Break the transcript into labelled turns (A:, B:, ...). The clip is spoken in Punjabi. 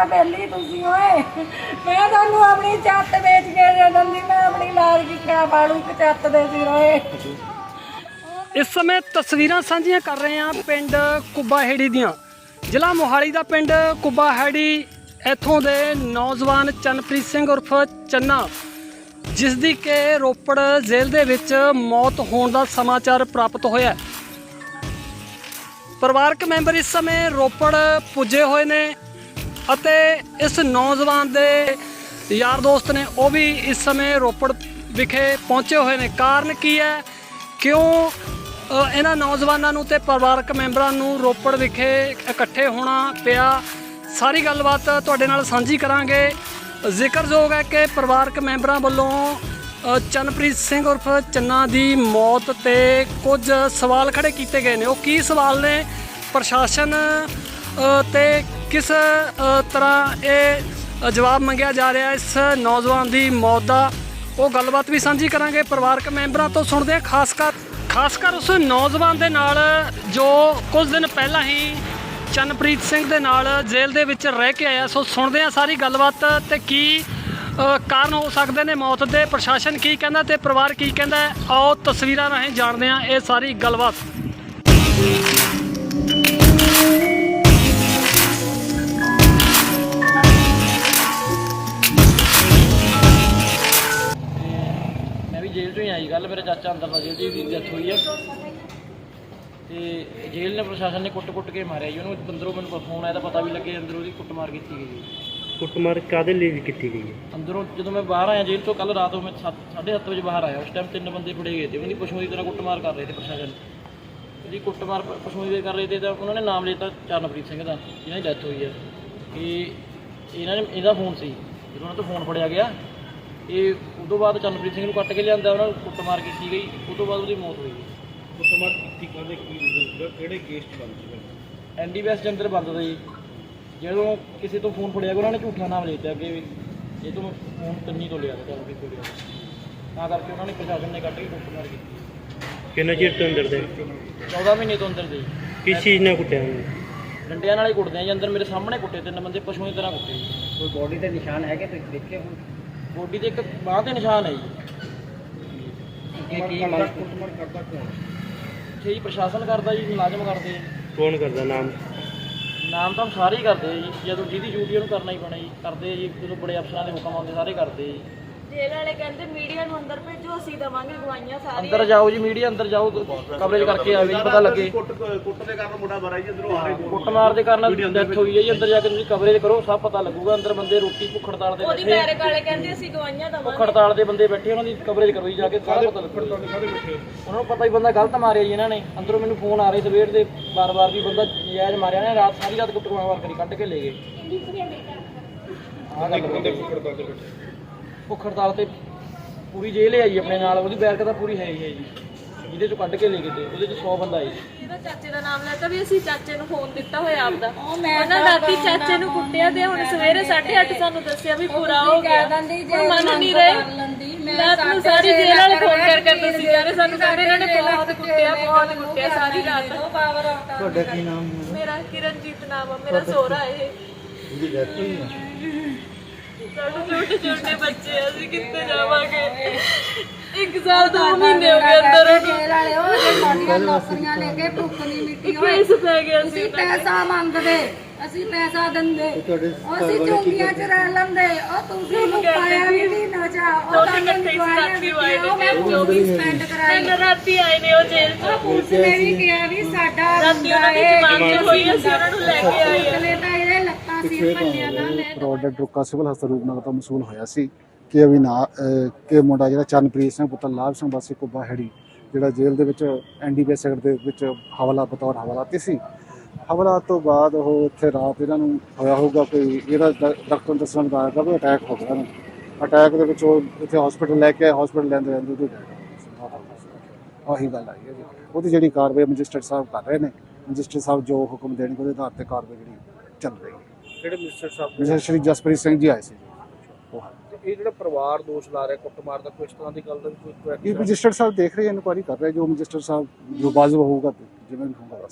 A: ਆ ਬੇਲੀ ਤੁਸੀਂ ਓਏ। ਮੈਂ ਤੁਹਾਨੂੰ ਆਪਣੀ ਛੱਤ ਵੇਚ ਕੇ ਦੇ ਦਿੰਦੀ, ਮੈਂ ਆਪਣੀ ਲਾਲ ਕੀ ਕਿਆ ਬਾੜੂ ਇੱਕ ਛੱਤ ਦੇ ਸਿਰ ਓਏ।
B: ਇਸ ਸਮੇਂ ਤਸਵੀਰਾਂ ਸਾਂਝੀਆਂ ਕਰ ਰਹੇ ਹਾਂ ਪਿੰਡ ਕੁੱਬਾਹੇੜੀ ਦੀਆਂ। ਜ਼ਿਲ੍ਹਾ ਮੋਹਾਲੀ ਦਾ ਪਿੰਡ ਕੁੱਬਾਹੇੜੀ, ਇੱਥੋਂ ਦੇ ਨੌਜਵਾਨ ਚੰਨਪ੍ਰੀਤ ਸਿੰਘ ਉਰਫ ਚੰਨਾ ਜਿਸ ਦੀ ਕਿ ਰੋਪੜ ਜੇਲ੍ਹ ਦੇ ਵਿੱਚ ਮੌਤ ਹੋਣ ਦਾ ਸਮਾਚਾਰ ਪ੍ਰਾਪਤ ਹੋਇਆ। ਪਰਿਵਾਰਕ ਮੈਂਬਰ ਇਸ ਸਮੇਂ ਰੋਪੜ ਪੁੱਜੇ ਹੋਏ ਨੇ। ਅਤੇ ਇਸ ਨੌਜਵਾਨ ਦੇ ਯਾਰ ਦੋਸਤ ਨੇ ਉਹ ਵੀ ਇਸ ਸਮੇਂ ਰੋਪੜ ਵਿਖੇ ਪਹੁੰਚੇ ਹੋਏ ਨੇ। ਕਾਰਨ ਕੀ ਹੈ? ਕਿਉਂ ਇਹਨਾਂ ਨੌਜਵਾਨਾਂ ਨੂੰ ਤੇ ਪਰਿਵਾਰਕ ਮੈਂਬਰਾਂ ਨੂੰ ਰੋਪੜ ਵਿਖੇ ਇਕੱਠੇ ਹੋਣਾ ਪਿਆ? ਸਾਰੀ ਗੱਲਬਾਤ ਤੁਹਾਡੇ ਨਾਲ ਸਾਂਝੀ ਕਰਾਂਗੇ। ਜ਼ਿਕਰਯੋਗ ਹੈ ਕਿ ਪਰਿਵਾਰਕ ਮੈਂਬਰਾਂ ਵੱਲੋਂ ਅ, ਚੰਨਪ੍ਰੀਤ ਸਿੰਘ ਉਰਫ ਚੰਨਾ ਦੀ ਮੌਤ ਤੇ ਕੁਝ ਸਵਾਲ ਖੜੇ ਕੀਤੇ ਗਏ ਨੇ। ਉਹ ਕੀ ਸਵਾਲ ਨੇ? ਪ੍ਰਸ਼ਾਸਨ ਤੇ ਕਿਸ ਤਰ੍ਹਾਂ ਇਹ ਜਵਾਬ ਮੰਗਿਆ ਜਾ ਰਿਹਾ ਇਸ ਨੌਜਵਾਨ ਦੀ ਮੌਤ ਦਾ ਉਹ ਗੱਲਬਾਤ ਵੀ ਸਾਂਝੀ ਕਰਾਂਗੇ। ਪਰਿਵਾਰਕ ਮੈਂਬਰਾਂ ਤੋਂ ਸੁਣਦੇ ਹਾਂ, ਖਾਸ ਕਰ ਖਾਸ ਕਰ ਉਸ ਨੌਜਵਾਨ ਦੇ ਨਾਲ ਜੋ ਕੁਝ ਦਿਨ ਪਹਿਲਾਂ ਹੀ ਚੰਨਪ੍ਰੀਤ ਸਿੰਘ ਦੇ ਨਾਲ ਜੇਲ੍ਹ ਦੇ ਵਿੱਚ ਰਹਿ ਕੇ ਆਇਆ। ਸੋ ਸੁਣਦੇ ਹਾਂ ਸਾਰੀ ਗੱਲਬਾਤ ਤੇ ਕੀ ਕਾਰਨ ਹੋ ਸਕਦੇ ਨੇ ਮੌਤ ਦੇ? ਪ੍ਰਸ਼ਾਸਨ ਕੀ ਕਹਿੰਦਾ ਤੇ ਪਰਿਵਾਰ ਕੀ ਕਹਿੰਦਾ ਆਓ ਤਸਵੀਰਾਂ ਰਾਹੀਂ ਜਾਣਦੇ ਹਾਂ ਇਹ ਸਾਰੀ ਗੱਲਬਾਤ।
C: ਤੋਂ ਹੀ ਆਈ ਗੱਲ ਮੇਰੇ ਚਾਚਾ ਅੰਦਰ ਦਾ ਜੇਲ੍ਹ 'ਚ ਦੀ ਡੈਥ ਹੋਈ ਹੈ ਤੇ ਜੇਲ੍ਹ ਨੇ ਪ੍ਰਸ਼ਾਸਨ ਨੇ ਕੁੱਟ-ਕੁੱਟ ਕੇ ਮਾਰਿਆ ਜੀ ਉਹਨੂੰ ਅੰਦਰੋਂ ਮੈਨੂੰ ਫੋਨ ਆਇਆ ਤਾਂ ਪਤਾ ਵੀ ਲੱਗੇ ਅੰਦਰੋਂ ਉਹਦੀ ਕੁੱਟਮਾਰ ਕੀਤੀ ਗਈ ਜੀ
D: ਕੁੱਟਮਾਰ ਕਾਦੇ ਲਈ ਕੀਤੀ ਗਈ ਹੈ?
C: ਅੰਦਰੋਂ ਜਦੋਂ ਮੈਂ ਬਾਹਰ ਆਇਆ ਜੇਲ੍ਹ ਤੋਂ ਕੱਲ ਰਾਤ ਨੂੰ ਮੈਂ 7:30 ਵਜੇ ਬਾਹਰ ਆਇਆ ਉਸ ਟਾਈਮ ਤਿੰਨ ਬੰਦੇ ਫੜੇ ਗਏ ਤੇ ਉਹਨਾਂ ਦੀ ਪਸ਼ੂਆਂ ਦੀ ਤਰ੍ਹਾਂ ਕੁੱਟਮਾਰ ਕਰ ਰਹੇ ਤੇ ਪ੍ਰਸ਼ਾਸਨ। ਉਹਦੀ ਕੁੱਟਮਾਰ ਪ- ਪਸ਼ੂਆਂ ਦੀ ਕਰ ਰਹੇ ਤੇ ਤਾਂ ਉਹਨਾਂ ਨੇ ਨਾਮ ਲਿੱਤਾ ਚਰਨਪ੍ਰੀਤ ਸਿੰਘ ਦਾ ਜਿਹਨਾਂ ਦੀ ਡੈਥ ਹੋਈ ਹੈ। ਇਹ ਇਹਨਾਂ ਨੇ ਇਹਦਾ ਫੋਨ ਸੀ ਜਦੋਂ ਉਹਨਾਂ ਤੋਂ ਫੋਨ ਫੜਿਆ ਗਿਆ ਇਹ ਉਦੋਂ ਬਾਅਦ ਚਰਨਪ੍ਰੀਤ ਸਿੰਘ ਨੂੰ ਕੱਟ ਕੇ ਲਿਆਂਦਾ ਉਹਨਾਂ ਨੂੰ ਕੁੱਟਮਾਰ ਕੀਤੀ ਗਈ ਉਦੋਂ ਬਾਅਦ ਉਹਦੀ ਮੌਤ ਹੋਈ।
D: ਕੁੱਟਮਾਰ ਕੀਤੀ ਕਾਦੇ ਕੀ ਰੀਜ਼ਨ ਕਿਹੜੇ ਕੇਸ ਚ ਬੰਦ
C: ਐਨਡੀਬੀਐਸ ਜੰਦਰ ਬੰਦ ਦਾ ਜੀ ਜਦੋਂ ਕਿਸੇ ਤੋਂ ਫੋਨ ਫੜਿਆ ਗਿਆ ਉਹਨਾਂ ਨੇ ਝੂਠਾ ਨਾਮ ਲੈ ਦਿੱਤਾ ਅੱਗੇ ਵੀ ਇਹ ਤੋਂ ਫੋਨ ਕੰਨੀ ਤੋਂ ਲਿਆ ਤਾਂ ਵੀ ਤੋਂ ਲਿਆ। ਤਾਂ ਕਰਕੇ ਉਹਨਾਂ ਨੇ ਪ੍ਰਸ਼ਾਸਨ ਨੇ ਕੱਟ ਕੇ ਕੁੱਟਮਾਰ ਕੀਤੀ।
D: ਕਿੰਨਾ ਚਿਰ ਤੋਂ ਅੰਦਰ ਦੇ?
C: 14 ਮਹੀਨੇ ਤੋਂ ਅੰਦਰ ਦੇ।
D: ਕਿਸ ਚੀਜ਼ ਨਾਲ ਕੁੱਟਿਆ ਉਹਨੂੰ?
C: ਡੰਡਿਆਂ ਨਾਲ ਹੀ ਕੁੱਟਦੇ ਆ ਜੀ ਅੰਦਰ ਮੇਰੇ ਸਾਹਮਣੇ ਕੁੱਟੇ ਤਿੰਨ ਬੰਦੇ ਪਸ਼ੂਆਂ ਦੀ ਤਰ੍ਹਾਂ ਕੁੱਟੇ।
E: ਕੋਈ ਬੋਡੀ ਤੇ ਨਿਸ਼ਾਨ ਹੈਗੇ ਤੁਸੀਂ ਦੇਖੇ ਹੁਣ
C: ਬੋਡੀ ਤੇ ਇੱਕ ਬਾਂਹ ਤੇ ਨਿਸ਼ਾਨ ਹੈ ਜੀ।
E: ਕਿ ਕੀ ਮੰਗ
C: ਇੱਥੇ ਜੀ ਪ੍ਰਸ਼ਾਸਨ ਕਰਦਾ ਜੀ ਮੁਲਾਜ਼ਮ ਕਰਦੇ।
D: ਕੌਣ ਕਰਦਾ ਨਾਮ?
C: ਨਾਮ ਤਾਂ ਸਾਰੇ ਹੀ ਕਰਦੇ ਜੀ ਜਦੋਂ ਜਿਹਦੀ ਡਿਊਟੀ ਉਹਨੂੰ ਕਰਨਾ ਹੀ ਪੈਣਾ ਜੀ। ਕਰਦੇ ਜੀ ਜਦੋਂ ਬੜੇ ਅਫਸਰਾਂ ਦੇ ਹੁਕਮ ਆਉਂਦੇ ਸਾਰੇ ਕਰਦੇ ਜੀ।
A: ਜੇਲ੍ਹ ਵਾਲੇ ਕਹਿੰਦੇ ਮੀਡੀਆ ਨੂੰ ਅੰਦਰ ਭੇਜੋ ਅਸੀਂ ਦਵਾਂਗੇ ਗਵਾਈਆਂ
C: ਅੰਦਰ ਜਾਓ ਜੀ ਮੀਡੀਆ ਅੰਦਰ ਜਾਓ ਕਵਰੇਜ ਕਰਕੇ ਆਵੇ ਜੀ ਪਤਾ ਲੱਗੇ।
D: ਕੁੱਟ ਕੁੱਟ ਦੇ ਕਾਰਨ ਮੁੰਡਾ ਮਰਾ ਜੀ ਅੰਦਰੋਂ ਆ
C: ਕੁੱਟਮਾਰ ਦੇ ਕਾਰਨ ਡੈਥ ਹੋਈ ਹੈ ਜੀ ਅੰਦਰ ਜਾ ਕੇ ਤੁਸੀਂ ਕਵਰੇਜ ਕਰੋ ਸਭ ਪਤਾ ਲੱਗੂਗਾ ਅੰਦਰ ਬੰਦੇ ਰੋਟੀ ਭੁੱਖ ਹੜਤਾਲ ਤੇ
A: ਉਹਦੀ
C: ਬੈਠੇ ਆ।
A: ਬੈਰਕ ਵਾਲੇ ਕਹਿੰਦੇ ਅਸੀਂ ਗਵਾਈਆਂ ਦਵਾਂਗੇ।
C: ਭੁੱਖ ਹੜਤਾਲ ਦੇ ਬੰਦੇ ਬੈਠੇ ਉਹਨਾਂ ਦੀ ਕਵਰੇਜ ਕਰੋ ਜੀ ਜਾ ਕੇ ਸਾਰਾ ਪਤਾ ਲੱਗੂਗਾ ਉਹਨਾਂ ਨੂੰ ਪਤਾ ਹੀ ਬੰਦਾ ਗਲਤ ਮਾਰਿਆ ਜੀ ਇਹਨਾਂ ਨੇ। ਅੰਦਰੋਂ ਮੈਨੂੰ ਫੋਨ ਆ ਰਹੇ ਸਵੇਰ ਦੇ ਬਾਰ-ਬਾਰ ਵੀ ਬੰਦਾ ਨਜਾਇਜ਼ ਮਾਰਿਆ ਨੇ ਰਾਤ ਸਾਰੀ ਰਾਤ ਕੁੱਟਮਾਰ ਕਰੀ ਕੱਢ ਕੇ ਲੈ ਗਏ। ਆਹ ਗੱਲ ਬੰਦੇ ਭੁੱਖ ਹੜਤਾਲ ਤੇ ਪੂਰੀ ਜੇਲ੍ਹ ਹੈ ਜੀ ਆਪਣੇ ਨਾਲ ਉਹਦੀ ਬੈਰਕ ਤਾਂ ਪੂਰੀ ਹੈ ਹੀ ਹੈ ਜੀ। ਜਿਹਦੇ ਚੋਂ ਕੱਢ ਕੇ ਲੈ ਗਏ ਤੇ ਉਹਦੇ ਚ 100 ਬੰਦਾ ਹੈ ਜੀ।
F: ਚਾਚੇ ਦਾ ਨਾਮ ਲੈਤਾ ਵੀ ਅਸੀਂ ਚਾਚੇ ਨੂੰ ਫੋਨ ਦਿੱਤਾ ਹੋਇਆ ਆਪਦਾ।
A: ਉਹ ਮੈਂ
F: ਉਹਨਾਂ ਰਾਤੀ ਚਾਚੇ ਨੂੰ ਕੁੱਟਿਆ ਤੇ ਹੁਣ ਸਵੇਰੇ 8:30 ਸਾਨੂੰ ਦੱਸਿਆ ਵੀ ਪੂਰਾ ਹੋ ਗਿਆ।
A: ਦਿੰਦੀ
F: ਹੁਣ ਮੰਨ ਨਹੀਂ ਰਹੇ। ਰਾਤ ਨੂੰ ਸਾਰੀ ਜੇਲ੍ਹ ਵਾਲੇ ਫੋਨ ਕਰ ਕਰ ਦੱਸੀ ਜਾ ਰਹੇ ਸਾਨੂੰ ਕਹਿੰਦੇ ਇਹਨਾਂ ਨੇ ਬਹੁਤ ਕੁੱਟਿਆ ਬਹੁਤ ਕੁੱਟਿਆ ਸਾਰੀ ਰਾਤ।
A: ਪਾਵਰ ਆਊਟ
E: ਤੁਹਾਡਾ ਕੀ ਨਾਮ
F: ਮੇਰਾ ਕਿਰਨਜੀਤ ਨਾਮ ਆ ਮੇਰਾ ਸੋਹਰਾ ਇਹ।
E: ਜੀ ਡੈਥ ਹੋਈ ਹੈ
F: ਸਾਡੇ ਛੋਟੇ ਛੋਟੇ ਬੱਚੇ ਆ, ਅਸੀਂ ਕਿੱਥੇ ਜਾਵਾਂਗੇ? ਇੱਕ ਸਾਲ ਦੋ ਮਹੀਨੇ ਹੋ ਗਏ ਅੰਦਰ ਉਹਨੂੰ
A: ਜੇਲ੍ਹ ਵਾਲੇ ਉਹ ਜੇ ਸਾਡੀਆਂ ਨੌਕਰੀਆਂ ਲੈ ਕੇ ਭੁੱਖ ਨਹੀਂ ਮਿੱਟੀ ਹੋਏ
F: ਕੇਸ ਪੈ ਗਿਆ ਸੀ
A: ਤੁਸੀਂ ਪੈਸਾ ਮੰਗਦੇ ਅਸੀਂ ਪੈਸਾ ਦਿੰਦੇ।
E: ਤੁਹਾਡੇ
A: ਉਹ ਅਸੀਂ ਚੁੰਗੀਆਂ ਚ ਰਹਿ ਲੈਂਦੇ ਉਹ ਤੁਸੀਂ ਨੂੰ ਪਾਇਆ ਵੀ ਨਹੀਂ ਨਚਾ ਉਹ
F: ਦੋਨੇ
A: ਤਾਂ
F: ਇਕੱਠੇ ਹੀ ਰਾਤੀ ਆਏ ਨੇ।
A: ਮੈਂ ਪੂਰੀ ਸਪੈਂਡ ਕਰਾਈ।
F: ਮੈਨੂੰ ਰਾਤੀ ਆਏ ਨੇ ਉਹ ਜੇਲ੍ਹ ਤੋਂ
A: ਪੁਲਿਸ ਨੇ ਵੀ ਕਿਹਾ ਵੀ ਸਾਡਾ
F: ਰਾਤੀ ਉਹਨਾਂ ਦੀ ਜ਼ਮਾਨਤ ਹੋਈ ਅਸੀਂ ਉਹਨਾਂ ਨੂੰ ਲੈ ਕੇ ਆਏ ਆ।
A: ਨੇ ਤਾਂ ਇਹਦੇ ਲੱਤਾਂ ਸਿਰ ਭੰਨਿਆ ਨਾ ਲੈ
G: ਰੋਡ ਰੁਕਾ ਸਿਵਲ ਹਸਪਤਾਲ ਰੂਪਨਗਰ ਤੋਂ ਮਸੂਲ ਹੋਇਆ ਸੀ ਕਿ ਅਭੀ ਨਾ ਕਿ ਮੁੰਡਾ ਜਿਹੜਾ ਚਰਨਪ੍ਰੀਤ ਸਿੰਘ ਪੁੱਤਰ ਲਾਭ ਸਿੰਘ ਵਾਸੀ ਕੁੱਬਾ ਹੈੜੀ ਜਿਹੜਾ ਜੇਲ੍ਹ ਦੇ ਵਿੱਚ ਐਨਡੀਪੀਐਸ ਸੈਕਟਰ ਦੇ ਵਿੱਚ ਹਵਾਲਾ ਬਤੌਰ ਹਵਾਲਾਤੀ ਸੀ। ਹਵਾਲਾ ਤੋਂ ਬਾਅਦ ਉਹ ਇੱਥੇ ਰਾਤ ਇਹਨਾਂ ਨੂੰ ਹੋਇਆ ਹੋਊਗਾ ਕੋਈ ਇਹਦਾ ਡਾਕਟਰ ਦੱਸਣ ਦਾ ਆਇਆ ਕਿ ਅਟੈਕ ਹੋ ਗਿਆ ਅਟੈਕ ਦੇ ਵਿੱਚ ਉਹ ਇੱਥੇ ਹਸਪੀਟਲ ਲੈ ਕੇ ਹਸਪੀਟਲ ਲੈਂਦੇ ਰਹਿੰਦੇ ਸੀ। ਆਹੀ ਗੱਲ ਆਈ ਹੈ ਜੀ। ਉਹਦੀ ਜਿਹੜੀ ਕਾਰਵਾਈ ਮੈਜਿਸਟਰੇਟ ਸਾਹਿਬ ਕਰ ਰਹੇ ਨੇ ਮੈਜਿਸਟਰੇਟ ਸਾਹਿਬ ਜੋ ਹੁਕਮ ਦੇਣਗੇ ਉਹਦੇ ਆਧਾਰ ਤੇ ਕਾਰਵਾਈ ਜਿਹੜੀ ਚੱਲ ਰਹੀ ਹੈ।
D: ਕਿਹੜੇ ਮਿਸਟਰ ਸਾਹਿਬ
G: ਮਿਸਟਰ ਸ਼੍ਰੀ ਜਸਪ੍ਰੀਤ ਸਿੰਘ ਜੀ ਆਏ ਸੀ।
D: ਇਹ ਜਿਹੜਾ ਪਰਿਵਾਰ ਦੋਸ਼ ਲਾ ਰਿਹਾ ਕੁੱਟਮਾਰ ਦਾ ਕੋਈ ਇਸ ਤਰ੍ਹਾਂ ਦੀ ਗੱਲ ਦਾ ਵੀ ਕੋਈ
G: ਇਹ ਮੈਜਿਸਟਰੇਟ ਸਾਹਿਬ ਦੇਖ ਰਹੇ ਇਨਕੁਆਰੀ ਕਰ ਰਹੇ ਜੋ ਮੈਜਿਸਟਰੇਟ ਸਾਹਿਬ ਜੋ ਹੋਊਗਾ ਜਿਵੇਂ ਵੀ ਹੋਊਗਾ